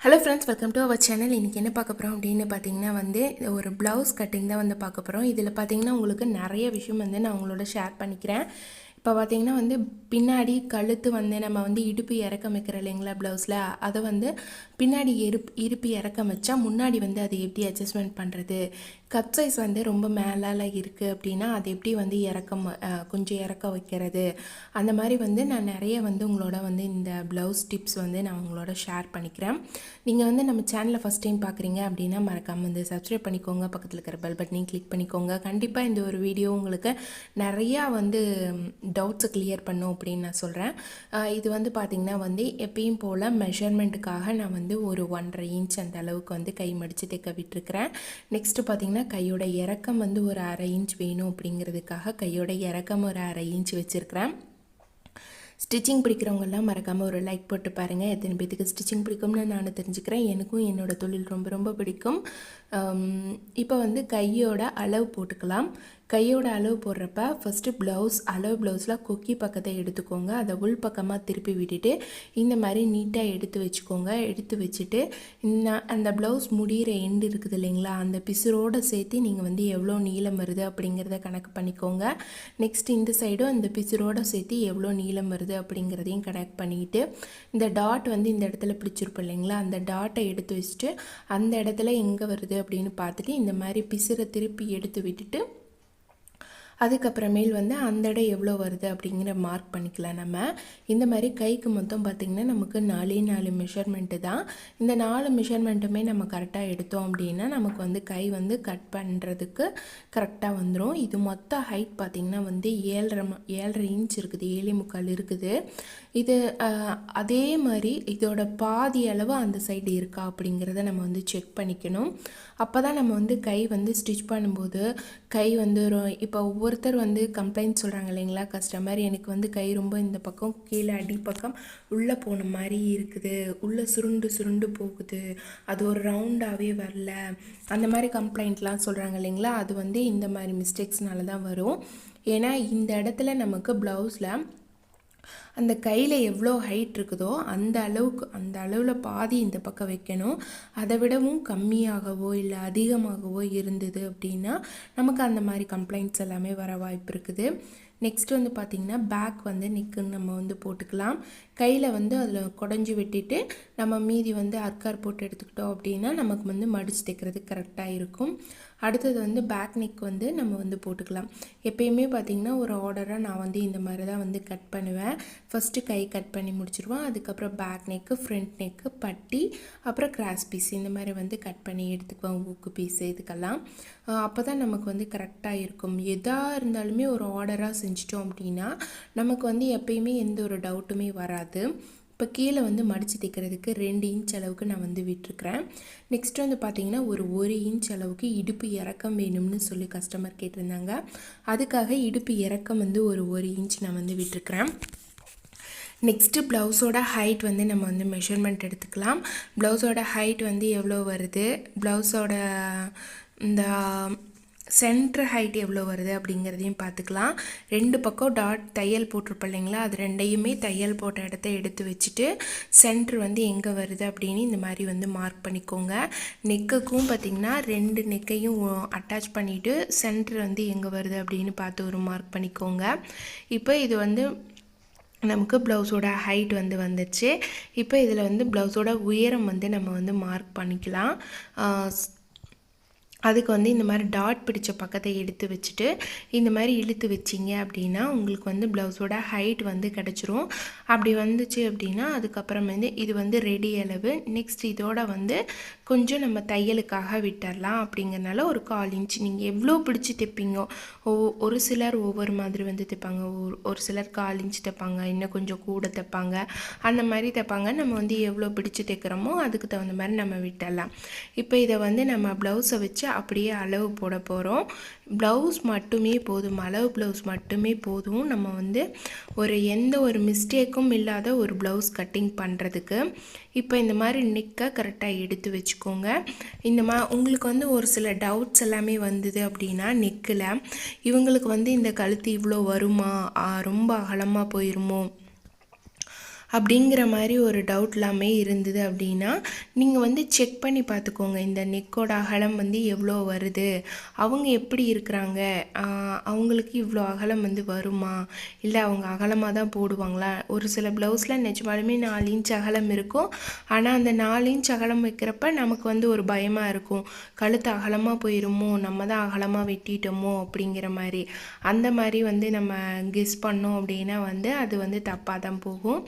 Hello friends welcome to our channel இன்றைக்கி என்ன பார்க்க போகிறோம் அப்படின்னு பார்த்தீங்கன்னா வந்து ஒரு ப்ளவுஸ் கட்டிங் தான் வந்து பார்க்க போகிறோம் இதில் பார்த்தீங்கன்னா உங்களுக்கு நிறைய விஷயம் வந்து நான் உங்களோட ஷேர் பண்ணிக்கிறேன். இப்போ பார்த்தீங்கன்னா வந்து பின்னாடி கழுத்து வந்து நம்ம வந்து இடுப்பு இறக்கம் வைக்கிறோம் இல்லைங்களா ப்ளவுஸில் அதை வந்து பின்னாடி இருப் இருப்பு இறக்கம் வச்சா முன்னாடி வந்து அதை எப்படி அட்ஜஸ்ட்மெண்ட் பண்ணுறது கப் சைஸ் வந்து ரொம்ப மேலால் இருக்குது அப்படின்னா அது எப்படி வந்து இறக்கம் கொஞ்சம் இறக்க வைக்கிறது? அந்த மாதிரி வந்து நான் நிறைய வந்து உங்களோட வந்து இந்த ப்ளவுஸ் டிப்ஸ் வந்து நான் உங்களோட ஷேர் பண்ணிக்கிறேன். நீங்கள் வந்து நம்ம சேனலை ஃபஸ்ட் டைம் பார்க்குறீங்க அப்படின்னா மறக்காமல் வந்து சப்ஸ்கிரைப் பண்ணிக்கோங்க. பக்கத்தில் இருக்கிற பெல் பட்டனையும் கிளிக் பண்ணிக்கோங்க. கண்டிப்பாக இந்த ஒரு வீடியோ உங்களுக்கு நிறையா வந்து டவுட்ஸை கிளியர் பண்ணும் அப்படின்னு நான் சொல்கிறேன் இது வந்து பார்த்திங்கன்னா வந்து எப்பயும் போல் மெஷர்மெண்ட்டுக்காக நான் வந்து ஒரு ஒன்றரை இன்ச் அந்த அளவுக்கு வந்து கை மடித்து தைக்க விட்டுருக்கிறேன். நெக்ஸ்ட்டு பார்த்திங்கன்னா கையோட இறக்கம் வந்து ஒரு அரை இன்ச் வேணும் அப்படிங்கிறதுக்காக கையோட இறக்கம் ஒரு அரை இன்ச் வச்சுருக்கிறேன். ஸ்டிச்சிங் பிடிக்கிறவங்கெல்லாம் மறக்காமல் ஒரு லைக் போட்டு பாருங்கள் எத்தனை பேத்துக்கு ஸ்டிச்சிங் பிடிக்கும்னு நான் தெரிஞ்சுக்கிறேன். எனக்கும் என்னோட தொழில் ரொம்ப ரொம்ப பிடிக்கும். இப்போ வந்து கையோட அளவு போட்டுக்கலாம். கையோட அளவு போடுறப்ப ஃபஸ்ட்டு ப்ளவுஸ் அளவு ப்ளவுஸில் கொக்கி பக்கத்தை எடுத்துக்கோங்க. அதை உள் பக்கமாக திருப்பி விட்டுட்டு இந்த மாதிரி நீட்டாக எடுத்து வச்சுக்கோங்க. எடுத்து வச்சுட்டு இந்த அந்த ப்ளவுஸ் முடிகிற எண்டு இருக்குது இல்லைங்களா? அந்த பிசுரோடு சேர்த்து நீங்கள் வந்து எவ்வளோ நீளம் வருது அப்படிங்கிறத கணக்கு பண்ணிக்கோங்க. நெக்ஸ்ட் இந்த சைடும் அந்த பிசுரோடு சேர்த்து எவ்வளோ நீளம் வருது அப்படிங்கிறதையும் கனெக்ட் பண்ணிக்கிட்டு இந்த டாட் வந்து இந்த இடத்துல பிடிச்சிருப்போம் இல்லைங்களா? அந்த டாட்டை எடுத்து வச்சுட்டு அந்த இடத்துல எங்கே வருது அப்படின்னு பார்த்துட்டு இந்த மாதிரி பிசுரை திருப்பி எடுத்து விட்டுட்டு அதுக்கப்புறமேல் வந்து அந்த இடம் எவ்வளோ வருது அப்படிங்கிற மார்க் பண்ணிக்கலாம் நம்ம. இந்த மாதிரி கைக்கு மொத்தம் பார்த்திங்கன்னா நமக்கு நாலே நாலு மெஷர்மெண்ட்டு தான். இந்த நாலு மெஷர்மெண்ட்டுமே நம்ம கரெக்டாக எடுத்தோம் அப்படின்னா நமக்கு வந்து கை வந்து கட் பண்ணுறதுக்கு கரெக்டாக வந்துடும் இது மொத்த ஹைட் பார்த்திங்கன்னா வந்து ஏழரை ஏழரை இன்ச் இருக்குது ஏழை முக்கால் இருக்குது. இது அதே மாதிரி இதோட பாதி அளவு அந்த சைடு இருக்கா அப்படிங்கிறத நம்ம வந்து செக் பண்ணிக்கணும். அப்போ தான் நம்ம வந்து கை வந்து ஸ்டிச் பண்ணும்போது கை வந்து ரொ- இப்போ ஒவ்வொருத்தர் வந்து கம்ப்ளைண்ட் சொல்கிறாங்க இல்லைங்களா? கஸ்டமர் எனக்கு வந்து கை ரொம்ப இந்த பக்கம் கீழே அடிப்பக்கம் உள்ளே போன மாதிரி இருக்குது. உள்ளே சுருண்டு சுருண்டு போகுது. அது ஒரு ரவுண்டாகவே வரல. அந்த மாதிரி கம்ப்ளைண்ட்லாம் சொல்கிறாங்க இல்லைங்களா? அது வந்து இந்த மாதிரி மிஸ்டேக்ஸ்னால தான் வரும். ஏன்னா இந்த இடத்துல நமக்கு ப்ளவுஸில் அந்த கையில் எவ்வளோ ஹைட் இருக்குதோ அந்த அளவுக்கு அந்த அளவில் பாதி இந்த பக்கம் வைக்கணும். அதை விடவும் கம்மியாகவோ இல்லை அதிகமாகவோ இருந்தது அப்படின்னா நமக்கு அந்த மாதிரி கம்ப்ளைண்ட்ஸ் எல்லாமே வர வாய்ப்பு இருக்குது. நெக்ஸ்ட் வந்து பார்த்திங்கன்னா பேக் வந்து நிற்குன்னு நம்ம வந்து போட்டுக்கலாம். கையில் வந்து அதில் குடஞ்சி வெட்டிட்டு நம்ம மீதி வந்து அர்க்கார் போட்டு எடுத்துக்கிட்டோம் அப்படின்னா நமக்கு வந்து மடிச்சு தைக்கிறது கரெக்டாக இருக்கும். அடுத்தது வந்து பேக் நெக் வந்து நம்ம வந்து போட்டுக்கலாம். எப்பயுமே பார்த்திங்கன்னா ஒரு ஆர்டராக நான் வந்து இந்த மாதிரி தான் வந்து கட் பண்ணுவேன். ஃபஸ்ட்டு கை கட் பண்ணி முடிச்சிருவேன் அதுக்கப்புறம் பேக் நெக்கு ஃப்ரண்ட் நெக்கு பட்டி அப்புறம் கிராஸ் பீஸ் இந்த மாதிரி வந்து கட் பண்ணி எடுத்துக்குவேன் ஊக்கு பீஸ் இதுக்கெல்லாம். அப்போ தான் நமக்கு வந்து கரெக்டாக இருக்கும். எதாக இருந்தாலுமே ஒரு ஆர்டராக செஞ்சிட்டோம் அப்படின்னா நமக்கு வந்து எப்பயுமே எந்த ஒரு டவுட்டுமே வராது. இப்போ கீழே வந்து மடித்து தைக்கிறதுக்கு ரெண்டு இன்ச் அளவுக்கு நான் வந்து விட்டுருக்குறேன். நெக்ஸ்ட் வந்து பார்த்தீங்கன்னா ஒரு ஒரு இன்ச் அளவுக்கு இடுப்பு இறக்கம் வேணும்னு சொல்லி கஸ்டமர் கேட்டிருந்தாங்க. அதுக்காக இடுப்பு இறக்கம் வந்து ஒரு ஒரு இன்ச் நான் வந்து விட்டுருக்குறேன். நெக்ஸ்ட்டு ப்ளவுஸோட ஹைட் வந்து நம்ம வந்து மெஷர்மெண்ட் எடுத்துக்கலாம். ப்ளவுஸோட ஹைட் வந்து எவ்வளோ வருது? ப்ளவுஸோட இந்த சென்டர் ஹைட் எவ்வளோ வருது அப்படிங்கிறதையும் பார்த்துக்கலாம். ரெண்டு பக்கம் டாட் தையல் போட்டிருப்போம் இல்லைங்களா? அது ரெண்டையுமே தையல் போட்ட இடத்த எடுத்து வச்சுட்டு சென்டர் வந்து எங்கே வருது அப்படின்னு இந்த மாதிரி வந்து மார்க் பண்ணிக்கோங்க. நெக்குக்கும் பார்த்திங்கன்னா ரெண்டு நெக்கையும் அட்டாச் பண்ணிவிட்டு சென்டர் வந்து எங்கே வருது அப்படின்னு பார்த்து ஒரு மார்க் பண்ணிக்கோங்க. இப்போ இது வந்து நமக்கு ப்ளவுஸோட ஹைட் வந்து வந்துச்சு இப்போ இதில் வந்து ப்ளவுஸோட உயரம் வந்து நம்ம வந்து மார்க் பண்ணிக்கலாம். அதுக்கு வந்து இந்த மாதிரி டாட் பிடிச்ச பக்கத்தை எடுத்து வச்சுட்டு இந்த மாதிரி இழுத்து வச்சிங்க அப்படின்னா உங்களுக்கு வந்து ப்ளவுஸோட ஹைட் வந்து கிடச்சிரும். அப்படி வந்துச்சு அப்படின்னா அதுக்கப்புறம் வந்து இது வந்து ரெடி அளவு. நெக்ஸ்ட் இதோட வந்து கொஞ்சம் நம்ம தையலுக்காக விட்டுறலாம் அப்படிங்கறனால ஒரு கால் இன்ச் நீங்கள் எவ்வளோ பிடிச்சி தைப்பீங்க? ஒவ்வொ- ஒரு சிலர் ஒவ்வொரு மாதிரி வந்து தைப்பாங்க. ஒரு ஒரு சிலர் கால் இன்ச் தைப்பாங்க. இன்னும் கொஞ்சம் கூட தைப்பாங்க. அந்த மாதிரி தைப்பாங்க. நம்ம வந்து எவ்வளோ பிடிச்சி தைக்கிறோமோ அதுக்கு தகுந்த மாதிரி நம்ம விட்டுடலாம் இப்போ இதை வந்து நம்ம ப்ளவுஸை வச்சு அப்படியே அளவு போட போகிறோம் ப்ளவுஸ் மட்டுமே போதும். அளவு ப்ளவுஸ் மட்டுமே போதும். நம்ம வந்து ஒரு எந்த ஒரு மிஸ்டேக்கும் இல்லாத ஒரு ப்ளவுஸ் கட்டிங் பண்ணுறதுக்கு இப்போ இந்த மாதிரி நிற்க கரெக்டாக எடுத்து வச்சுக்கோங்க. இந்த மா உங்களுக்கு வந்து ஒரு சில டவுட்ஸ் எல்லாமே வந்தது அப்படின்னா நெக்கில் இவங்களுக்கு வந்து இந்த கழுத்து இவ்வளோ வருமா? ரொம்ப அகலமாக போயிருமோ? அப்படிங்கிற மாதிரி ஒரு டவுட் எல்லாமே இருந்தது அப்படின்னா நீங்கள் வந்து செக் பண்ணி பார்த்துக்கோங்க. இந்த நெக்கோட அகலம் வந்து எவ்வளோ வருது? அவங்க எப்படி இருக்கிறாங்க? அவங்களுக்கு இவ்வளோ அகலம் வந்து வருமா? இல்லை அவங்க அகலமாக தான் போடுவாங்களா? ஒரு சில ப்ளவுஸில் நிஜமாலுமே நாலு இன்ச் அகலம் இருக்கும். ஆனால் அந்த நாலு இன்ச் அகலம் வைக்கிறப்ப நமக்கு வந்து ஒரு பயமாக இருக்கும். கழுத்து அகலமாக போயிருமோ? நம்ம தான் அகலமாக வெட்டிட்டோமோ? அப்படிங்கிற மாதிரி. அந்த மாதிரி வந்து நம்ம கெஸ் பண்ணோம் அப்படின்னா வந்து அது வந்து தப்பாக தான் போகும்.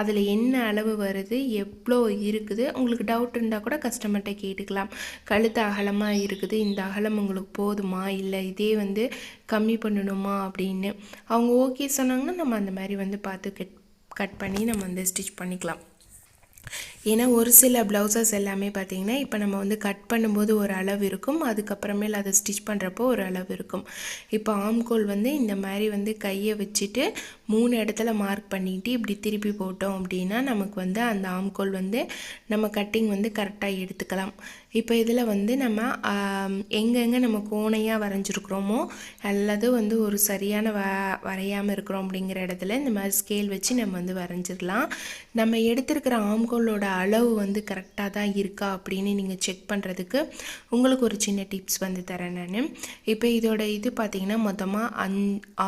அதில் என்ன அளவு வருது எவ்வளோ இருக்குது உங்களுக்கு டவுட் இருந்தால் கூட கஸ்டமர்கிட்ட கேட்டுக்கலாம். கழுத்து அகலமாக இருக்குது இந்த அகலம் உங்களுக்கு போதுமா? இல்லை இதே வந்து கம்மி பண்ணணுமா? அப்படின்னு. அவங்க ஓகே சொன்னாங்கன்னா நம்ம அந்த மாதிரி வந்து பார்த்து கட் கட் பண்ணி நம்ம வந்து ஸ்டிச் பண்ணிக்கலாம். ஏன்னா ஒரு சில ப்ளவுசஸ் எல்லாமே பார்த்தீங்கன்னா இப்போ நம்ம வந்து கட் பண்ணும்போது ஒரு அளவு இருக்கும். அதுக்கப்புறமேல அதை ஸ்டிச் பண்ணுறப்போ ஒரு அளவு இருக்கும். இப்போ ஆம்கோல் வந்து இந்த மாதிரி வந்து கையை வச்சுட்டு மூணு இடத்துல மார்க் பண்ணிட்டு இப்படி திருப்பி போட்டோம் அப்படின்னா நமக்கு வந்து அந்த ஆம்கோல் வந்து நம்ம கட்டிங் வந்து கரெக்டாக எடுத்துக்கலாம். இப்போ இதில் வந்து நம்ம எங்கெங்கே நம்ம கோணையாக வரைஞ்சிருக்கிறோமோ அல்லது வந்து ஒரு சரியான வ வரையாமல் இருக்கிறோம் அப்படிங்கிற இடத்துல இந்த மாதிரி ஸ்கேல் வச்சு நம்ம வந்து வரைஞ்சிடலாம். நம்ம எடுத்திருக்கிற ஆம்கோலோட அளவு வந்து கரெக்டாக தான் இருக்கா அப்படின்னு நீங்கள் செக் பண்ணுறதுக்கு உங்களுக்கு ஒரு சின்ன டிப்ஸ் வந்து தரேன் நான். இப்போ இதோட இது பார்த்திங்கன்னா மொத்தமாக அஞ்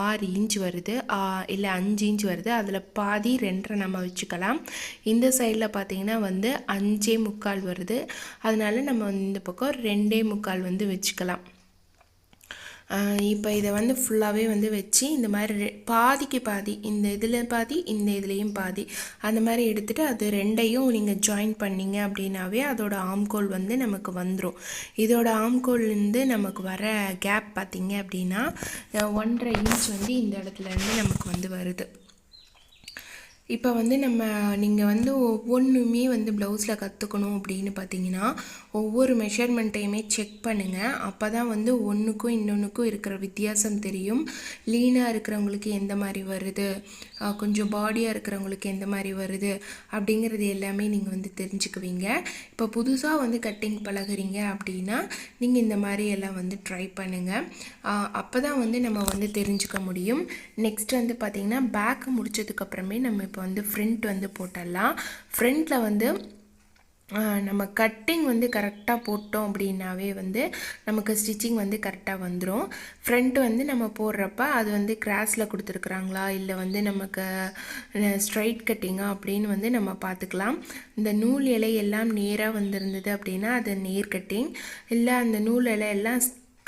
ஆறு இன்ச் வருது. இல்லை அஞ்சு இன்ச் வருது. அதில் பாதி ரெண்டரை நம்ம வச்சுக்கலாம். இந்த சைடில் பார்த்தீங்கன்னா வந்து அஞ்சே முக்கால் வருது. அதனால நம்ம நம்ம இந்த பக்கம் ரெண்டே முக்கால் வந்து வச்சுக்கலாம். இப்போ இதை வந்து ஃபுல்லாகவே வந்து வச்சு இந்த மாதிரி ரெ- பாதிக்கு பாதி இந்த இதில் பாதி இந்த இதுலேயும் பாதி அந்த மாதிரி எடுத்துகிட்டு அது ரெண்டையும் நீங்கள் ஜாயின் பண்ணீங்க அப்படின்னாவே அதோட ஆம்கோல் வந்து நமக்கு வந்துடும் இதோட ஆம்கோல்லேருந்து நமக்கு வர கேப் பார்த்திங்க அப்படின்னா ஒன்றரை இன்ச் வந்து இந்த இடத்துலேருந்து நமக்கு வந்து வருது. இப்போ வந்து நம்ம நீங்கள் வந்து ஒவ்வொன்றுமே வந்து ப்ளவுஸில் கற்றுக்கணும் அப்படின்னு பார்த்தீங்கன்னா ஒவ்வொரு மெஷர்மெண்ட்டையுமே செக் பண்ணுங்கள் அப்போ தான் வந்து ஒன்றுக்கும் இன்னொன்றுக்கும் இருக்கிற வித்தியாசம் தெரியும். லீனாக இருக்கிறவங்களுக்கு எந்த மாதிரி வருது? கொஞ்சம் பாடியாக இருக்கிறவங்களுக்கு எந்த மாதிரி வருது? அப்படிங்கிறது எல்லாமே நீங்கள் வந்து தெரிஞ்சுக்குவீங்க. இப்போ புதுசாக வந்து கட்டிங் பழகுறீங்க அப்படின்னா நீங்கள் இந்த மாதிரி எல்லாம் வந்து ட்ரை பண்ணுங்கள் அப்போ தான் வந்து நம்ம வந்து தெரிஞ்சுக்க முடியும். நெக்ஸ்ட் வந்து பார்த்திங்கன்னா பேக் முடிச்சதுக்கப்புறமே நம்ம இப்போ வந்து ஃப்ரண்ட் வந்து போட்டுடலாம் ஃப்ரண்ட்டில் வந்து நம்ம கட்டிங் வந்து கரெக்டாக போட்டோம் அப்படின்னாவே வந்து நமக்கு ஸ்டிச்சிங் வந்து கரெக்டாக வந்துடும் ஃப்ரண்ட் வந்து நம்ம போடுறப்ப அது வந்து கிராஸில் கொடுத்துருக்குறாங்களா? இல்லை வந்து நமக்கு ஸ்ட்ரைட் கட்டிங்கா அப்படின்னு வந்து நம்ம பார்த்துக்கலாம். இந்த நூல் இலை எல்லாம் நேராக வந்திருந்தது அப்படின்னா அது நேர் கட்டிங் இல்லை அந்த நூல் இலை எல்லாம்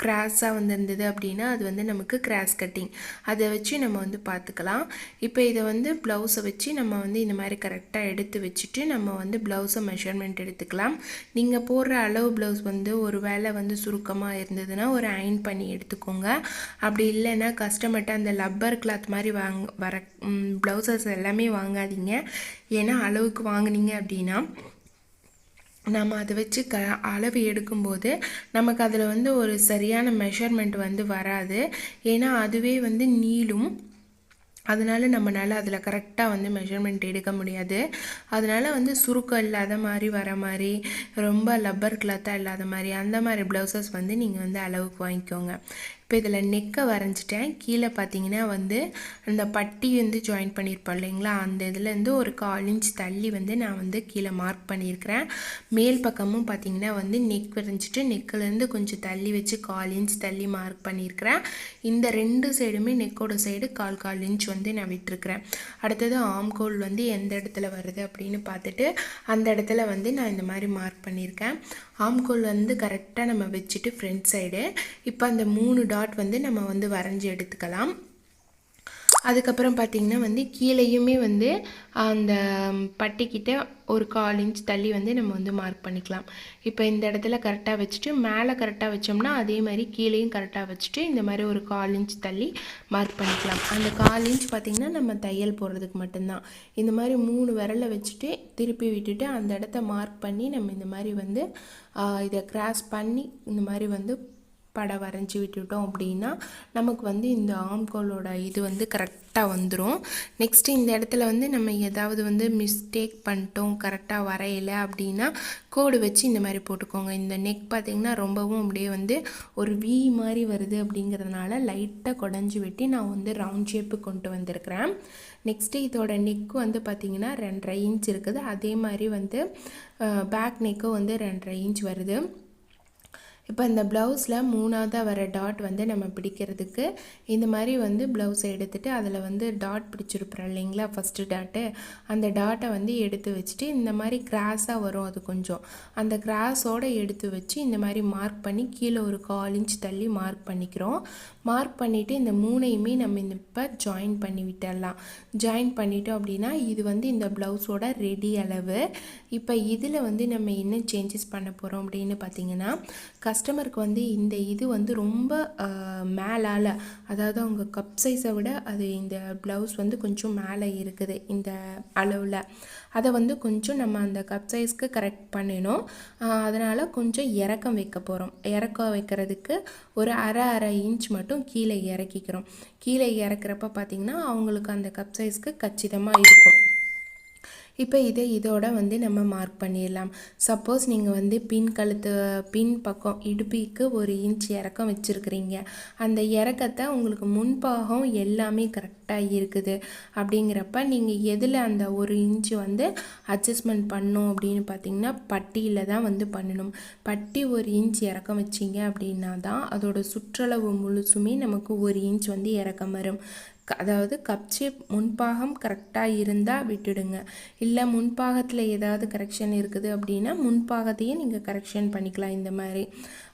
கிராஸாக வந்திருந்தது அப்படின்னா அது வந்து நமக்கு கிராஸ் கட்டிங் அதை வச்சு நம்ம வந்து பார்த்துக்கலாம் இப்போ இதை வந்து ப்ளவுஸை வச்சு நம்ம வந்து இந்த மாதிரி கரெக்டாக எடுத்து வச்சுட்டு நம்ம வந்து ப்ளவுஸை மெஷர்மெண்ட் எடுத்துக்கலாம். நீங்கள் போடுற அளவு ப்ளவுஸ் வந்து ஒரு வேலை வந்து சுருக்கமாக இருந்ததுன்னா ஒரு அயன் பண்ணி எடுத்துக்கோங்க. அப்படி இல்லைன்னா கஸ்டமர்கிட்ட அந்த லப்பர் கிளாத் மாதிரி வாங்க வர ப்ளவுசஸ் எல்லாமே வாங்காதீங்க. ஏன்னா அளவுக்கு வாங்குனீங்க அப்படின்னா நம்ம அதை வச்சு க அளவு எடுக்கும்போது நமக்கு அதில் வந்து ஒரு சரியான மெஷர்மெண்ட் வந்து வராது. ஏன்னா அதுவே வந்து நீளும். அதனால நம்மளால் அதில் கரெக்டாக வந்து மெஷர்மெண்ட் எடுக்க முடியாது. அதனால் வந்து சுருக்கம் இல்லாத மாதிரி வர மாதிரி ரொம்ப லப்பர் கிளாத்தாக இல்லாத மாதிரி அந்த மாதிரி ப்ளவுசஸ் வந்து நீங்கள் வந்து அளவுக்கு வாங்கிக்கோங்க. இப்போ இதில் நெக்கை வரைஞ்சிட்டேன். கீழே பார்த்தீங்கன்னா வந்து அந்த பட்டி வந்து ஜாயின் பண்ணியிருப்போம் இல்லைங்களா? அந்த இதுலேருந்து ஒரு கால் இன்ச் தள்ளி வந்து நான் வந்து கீழே மார்க் பண்ணியிருக்கிறேன். மேல் பக்கமும் பார்த்தீங்கன்னா வந்து நெக் வரைஞ்சிட்டு நெக்கிலேருந்து கொஞ்சம் தள்ளி வச்சு கால் இன்ச் தள்ளி மார்க் பண்ணியிருக்கிறேன். இந்த ரெண்டு சைடுமே நெக்கோட சைடு கால் கால் இன்ச் வந்து நான் விட்டுருக்கிறேன். அடுத்தது ஆம்கோல் வந்து எந்த இடத்துல வருது அப்படின்னு பார்த்துட்டு அந்த இடத்துல வந்து நான் இந்த மாதிரி மார்க் பண்ணியிருக்கேன். ஆம்கோல் வந்து கரெக்டாக நம்ம வச்சுட்டு ஃப்ரண்ட் சைடு இப்போ அந்த மூணு டாட் வந்து நம்ம வந்து வரைஞ்சி எடுத்துக்கலாம். அதுக்கப்புறம் பார்த்தீங்கன்னா வந்து கீழேயுமே வந்து அந்த பட்டிக்கிட்ட ஒரு கால் இன்ச் தள்ளி வந்து நம்ம வந்து மார்க் பண்ணிக்கலாம். இப்போ இந்த இடத்துல கரெக்டாக வச்சுட்டு மேலே கரெக்டாக வச்சோம்னா அதே மாதிரி கீழேயும் கரெக்டாக வச்சுட்டு இந்த மாதிரி ஒரு கால் இன்ச் தள்ளி மார்க் பண்ணிக்கலாம். அந்த கால் இன்ச் பார்த்திங்கன்னா நம்ம தையல் போடுறதுக்கு மட்டும்தான். இந்த மாதிரி மூணு விரலை வச்சுட்டு திருப்பி விட்டுட்டு அந்த இடத்த மார்க் பண்ணி நம்ம இந்த மாதிரி வந்து இதை கிராஸ் பண்ணி இந்த மாதிரி வந்து படம் வரைஞ்சி விட்டுட்டோம் அப்படின்னா நமக்கு வந்து இந்த ஆம்கோலோட இது வந்து கரெக்டாக வந்துடும் நெக்ஸ்ட்டு இந்த இடத்துல வந்து நம்ம ஏதாவது வந்து மிஸ்டேக் பண்ணிட்டோம் கரெக்டாக வரையலை அப்படின்னா கோடு வச்சு இந்த மாதிரி போட்டுக்கோங்க. இந்த நெக் பார்த்திங்கன்னா ரொம்பவும் அப்படியே வந்து ஒரு வி மாதிரி வருது அப்படிங்கிறதுனால லைட்டாக குடஞ்சி வெட்டி நான் வந்து ரவுண்ட் ஷேப்பு கொண்டு வந்திருக்கிறேன். நெக்ஸ்ட்டு இதோட நெக்கு வந்து பார்த்திங்கன்னா ரெண்டரை இன்ச் இருக்குது. அதே மாதிரி வந்து பேக் நெக்கும் வந்து ரெண்டரை இன்ச் வருது. இப்போ இந்த ப்ளவுஸில் மூணாவதாக வர டாட் வந்து நம்ம பிடிக்கிறதுக்கு இந்த மாதிரி வந்து ப்ளவுஸை எடுத்துகிட்டு அதில் வந்து டாட் பிடிச்சிருப்போம் இல்லைங்களா? First dot. அந்த டாட்டை வந்து எடுத்து வச்சுட்டு இந்த மாதிரி கிராஸாக வரும் அது கொஞ்சம். அந்த கிராஸோடு எடுத்து வச்சு இந்த மாதிரி மார்க் பண்ணி கீழே ஒரு கால் இன்ச் தள்ளி மார்க் பண்ணிக்கிறோம். மார்க் பண்ணிவிட்டு இந்த மூணையுமே நம்ம இந்த இப்போ ஜாயின் பண்ணி விட்டுடலாம். ஜாயின் பண்ணிட்டோம் அப்படின்னா இது வந்து இந்த ப்ளவுஸோட ரெடி அளவு. இப்போ இதில் வந்து நம்ம என்ன சேஞ்சஸ் பண்ண போகிறோம் அப்படின்னு பார்த்தீங்கன்னா கஸ்டமருக்கு வந்து இந்த இது வந்து ரொம்ப மேலால் அதாவது அவங்க கப் சைஸை விட அது இந்த ப்ளவுஸ் வந்து கொஞ்சம் மேலே இருக்குது இந்த அளவில். அதை வந்து கொஞ்சம் நம்ம அந்த கப் சைஸ்க்கு கரெக்ட் பண்ணினோம். அதனால் கொஞ்சம் இறக்கம் வைக்க போகிறோம் இறக்கம் வைக்கிறதுக்கு ஒரு அரை அரை இன்ச் மட்டும் கீழே இறக்கிக்கிறோம். கீழே இறக்குறப்ப பார்த்திங்கன்னா அவங்களுக்கு அந்த கப் சைஸ்க்கு கச்சிதமாக இருக்கும். இப்போ இதை இதோட வந்து நம்ம மார்க் பண்ணிடலாம். சப்போஸ் நீங்கள் வந்து பின் கழுத்து பின் பக்கம் இடுப்பிக்கு ஒரு இன்ச் இறக்கம் வச்சுருக்கிறீங்க. அந்த இறக்கத்தை உங்களுக்கு முன்பாகம் எல்லாமே கரெக்டாக இருக்குது. அப்படிங்கிறப்ப நீங்கள் எதில் அந்த ஒரு இன்ச்சு வந்து அட்ஜஸ்ட்மெண்ட் பண்ணும் அப்படின்னு பார்த்தீங்கன்னா பட்டியில் தான் வந்து பண்ணணும். பட்டி ஒரு இன்ச் இறக்கம் வச்சிங்க அப்படின்னா தான் அதோட சுற்றளவு முழுசுமே நமக்கு ஒரு இன்ச் வந்து இறக்கம் வரும். அதாவது கப்ஷேப் முன்பாகம் கரெக்டாக இருந்தால் விட்டுடுங்க. இல்லை முன்பாகத்தில் ஏதாவது கரெக்ஷன் இருக்குது அப்படின்னா முன்பாகத்தையே நீங்கள் கரெக்ஷன் பண்ணிக்கலாம் இந்த மாதிரி.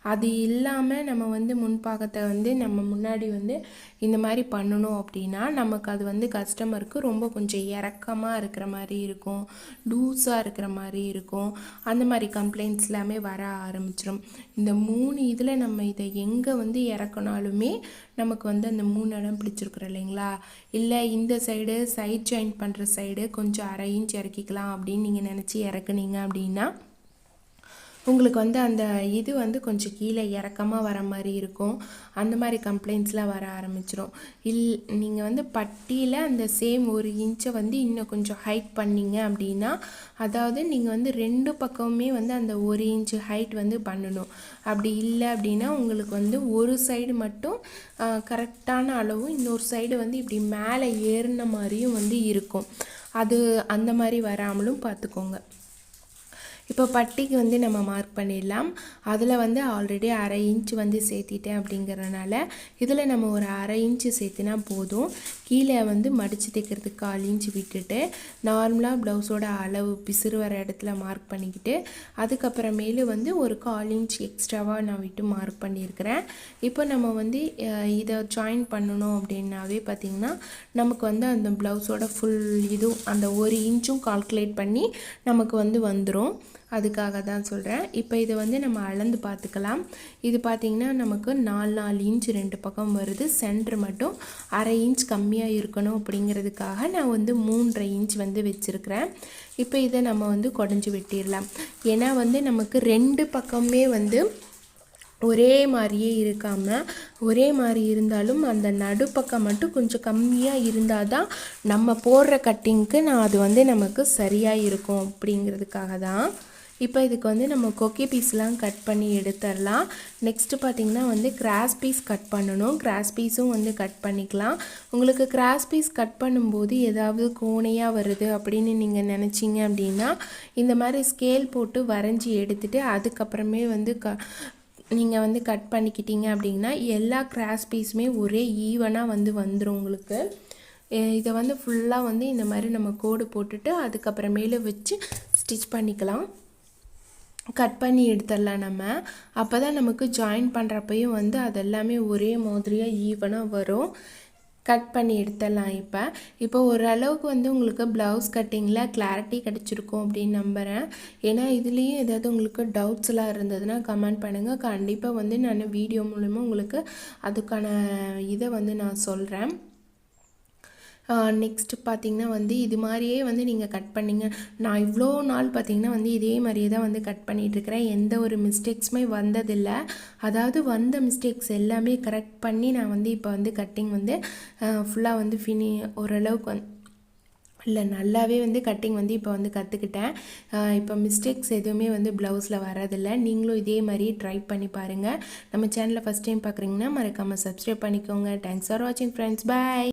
அது இல்லாமல் நம்ம வந்து முன்பாகத்தை வந்து நம்ம முன்னாடி வந்து இந்த மாதிரி பண்ணணும் அப்படின்னா நமக்கு அது வந்து கஸ்டமருக்கு ரொம்ப கொஞ்சம் இறக்கமாக இருக்கிற மாதிரி இருக்கும். லூஸாக இருக்கிற மாதிரி இருக்கும். அந்த மாதிரி கம்ப்ளைண்ட்ஸ் எல்லாமே வர ஆரம்பிச்சிடும் இந்த மூணு இதில் நம்ம இதை எங்கே வந்து இறக்கினாலுமே நமக்கு வந்து அந்த மூணு இடம் பிடிச்சிருக்குறோம் இல்லைங்களா? இல்லை இந்த சைடு சைட் ஜாயின் பண்ணுற சைடு கொஞ்சம் அரை இன்ச் இறக்கிக்கலாம் அப்படின்னு நீங்கள் நினச்சி இறக்குனீங்க அப்படின்னா உங்களுக்கு வந்து அந்த இது வந்து கொஞ்சம் கீழே இறக்கமாக வர மாதிரி இருக்கும். அந்த மாதிரி கம்ப்ளைண்ட்ஸ்லாம் வர ஆரம்பிச்சிடும் இல் நீங்கள் வந்து பட்டியில் அந்த சேம் ஒரு இன்ச்சை வந்து இன்னும் கொஞ்சம் ஹைட் பண்ணிங்க அப்படின்னா அதாவது நீங்கள் வந்து ரெண்டு பக்கமுமே வந்து அந்த ஒரு இன்ச்சு ஹைட் வந்து பண்ணணும். அப்படி இல்லை அப்படின்னா உங்களுக்கு வந்து ஒரு சைடு மட்டும் கரெக்டான அளவும் இன்னொரு சைடு வந்து இப்படி மேலே ஏறின மாதிரியும் வந்து இருக்கும். அது அந்த மாதிரி வராமலும் பார்த்துக்கோங்க. இப்போ பட்டிக்கு வந்து நம்ம மார்க் பண்ணிடலாம். அதில் வந்து ஆல்ரெடி அரை இன்ச் வந்து சேர்த்திட்டேன் அப்படிங்கிறதுனால இதில் நம்ம ஒரு அரை இன்ச்சு சேர்த்தினா போதும். கீழே வந்து மடித்து தைக்கிறதுக்கு கால் இன்ச்சு விட்டுட்டு நார்மலாக ப்ளவுஸோட அளவு பிசுறு வர இடத்துல மார்க் பண்ணிக்கிட்டு அதுக்கப்புறமேலு வந்து ஒரு கால் இன்ச் எக்ஸ்ட்ராவாக நான் விட்டு மார்க் பண்ணியிருக்கிறேன். இப்போ நம்ம வந்து இதை ஜாயின் பண்ணணும் அப்படின்னாவே பார்த்திங்கன்னா நமக்கு வந்து அந்த ப்ளவுஸோட ஃபுல் இதுவும் அந்த ஒரு இன்ச்சும் கால்குலேட் பண்ணி நமக்கு வந்து வந்துடும் அதுக்காக தான் சொல்கிறேன் இப்போ இதை வந்து நம்ம அளந்து பார்த்துக்கலாம். இது பார்த்திங்கன்னா நமக்கு நாலு நாலு இன்ச் ரெண்டு பக்கம் வருது. சென்டர் மட்டும் அரை இன்ச் கம்மியாக இருக்கணும் அப்படிங்கிறதுக்காக நான் வந்து மூன்றரை இன்ச் வந்து வச்சுருக்கிறேன். இப்போ இதை நம்ம வந்து குடஞ்சி வெட்டிடலாம். ஏன்னா வந்து நமக்கு ரெண்டு பக்கமே வந்து ஒரே மாதிரியே இருக்காமல் ஒரே மாதிரி இருந்தாலும் அந்த நடுப்பக்கம் மட்டும் கொஞ்சம் கம்மியாக இருந்தால் தான் நம்ம போடுற கட்டிங்க்கு நான் அது வந்து நமக்கு சரியாக இருக்கும் அப்படிங்கிறதுக்காக தான். இப்போ இதுக்கு வந்து நம்ம கொக்கி பீஸ்லாம் கட் பண்ணி எடுத்துடலாம் நெக்ஸ்ட்டு பார்த்திங்கன்னா வந்து கிராஸ் பீஸ் கட் பண்ணணும். கிராஸ் பீஸும் வந்து கட் பண்ணிக்கலாம். உங்களுக்கு கிராஸ் பீஸ் கட் பண்ணும்போது ஏதாவது கோணையாக வருது அப்படின்னு நீங்கள் நினச்சிங்க அப்படின்னா இந்த மாதிரி ஸ்கேல் போட்டு வரைஞ்சி எடுத்துகிட்டு அதுக்கப்புறமே வந்து க நீங்கள் வந்து கட் பண்ணிக்கிட்டீங்க அப்படின்னா எல்லா கிராஸ் பீஸுமே ஒரே ஈவனாக வந்து வந்துடும் உங்களுக்கு. இதை வந்து ஃபுல்லாக வந்து இந்த மாதிரி நம்ம கோடு போட்டுட்டு அதுக்கப்புறமேல வச்சு ஸ்டிச் பண்ணிக்கலாம். கட் பண்ணி எடுத்துடலாம் நம்ம. அப்போ தான் நமக்கு ஜாயின் பண்ணுறப்பையும் வந்து அதெல்லாமே ஒரே மாதிரியாக ஈவனாக வரும். கட் பண்ணி எடுத்துடலாம் இப்போ. இப்போ ஓரளவுக்கு வந்து உங்களுக்கு ப்ளவுஸ் கட்டிங்கில் கிளாரிட்டி கிடச்சிருக்கும் அப்படின்னு நம்புகிறேன் ஏன்னா இதுலேயும் ஏதாவது உங்களுக்கு டவுட்ஸ்லாம் இருந்ததுன்னா கமெண்ட் பண்ணுங்கள் கண்டிப்பாக வந்து நான் வீடியோ மூலிமா உங்களுக்கு அதுக்கான இதை வந்து நான் சொல்கிறேன் நெக்ஸ்ட் பார்த்தீங்கன்னா வந்து இது மாதிரியே வந்து நீங்கள் கட் பண்ணிங்க. நான் இவ்வளோ நாள் பார்த்தீங்கன்னா வந்து இதே மாதிரியே தான் வந்து கட் பண்ணிகிட்ருக்கிறேன் எந்த ஒரு மிஸ்டேக்ஸுமே வந்ததில்லை. அதாவது வந்த மிஸ்டேக்ஸ் எல்லாமே கரெக்ட் பண்ணி நான் வந்து இப்போ வந்து கட்டிங் வந்து ஃபுல்லாக வந்து ஃபினி ஓரளவுக்கு வந்து இல்லை நல்லாவே வந்து கட்டிங் வந்து இப்போ வந்து கற்றுக்கிட்டேன் இப்போ மிஸ்டேக்ஸ் எதுவுமே வந்து ப்ளவுஸில் வரதில்லை நீங்களும் இதே மாதிரி ட்ரை பண்ணி பாருங்கள் நம்ம சேனலை ஃபஸ்ட் டைம் பார்க்குறீங்கன்னா மறக்காமல் சப்ஸ்கிரைப் பண்ணிக்கோங்க. தேங்க்ஸ் ஃபார் வாட்சிங் ஃப்ரெண்ட்ஸ் பாய்